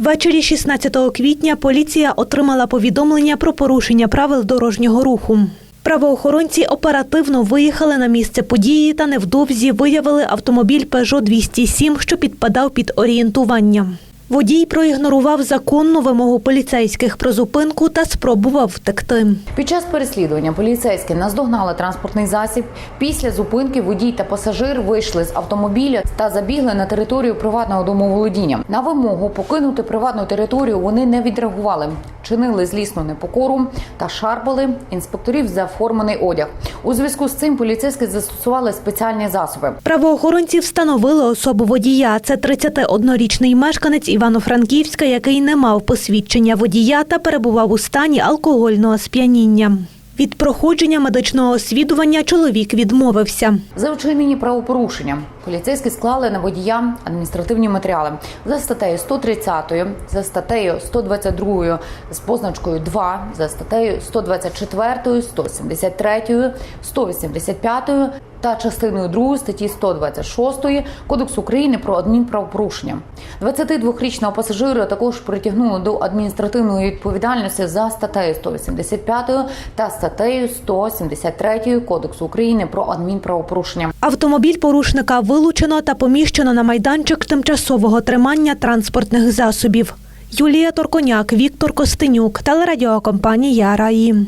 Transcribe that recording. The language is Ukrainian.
Ввечері 16 квітня поліція отримала повідомлення про порушення правил дорожнього руху. Правоохоронці оперативно виїхали на місце події та невдовзі виявили автомобіль Peugeot 207, що підпадав під орієнтування. Водій проігнорував законну вимогу поліцейських про зупинку та спробував втекти. Під час переслідування поліцейські наздогнали транспортний засіб. Після зупинки водій та пасажир вийшли з автомобіля та забігли на територію приватного домоволодіння. На вимогу покинути приватну територію вони не відреагували, чинили злісну непокору та шарпали інспекторів за оформлений одяг. У зв'язку з цим поліцейські застосували спеціальні засоби. Правоохоронці встановили особу водія. Це 31-річний мешканець Івано-Франківська, який не мав посвідчення водія та перебував у стані алкогольного сп'яніння. Від проходження медичного освідування чоловік відмовився. За вчинені правопорушення поліцейські склали на водія адміністративні матеріали за статтею 130, за статтею 122 з позначкою 2, за статтею 124, 173, 185 та частиною 2 статті 126 Кодексу України про адмінправопорушення. 22-річного пасажира також притягнули до адміністративної відповідальності за статтею 185 та статтею 173 Кодексу України про адмінправопорушення. Автомобіль порушника вилучено та поміщено на майданчик тимчасового тримання транспортних засобів. Юлія Торконяк, Віктор Костенюк, телерадіокомпанія Раї.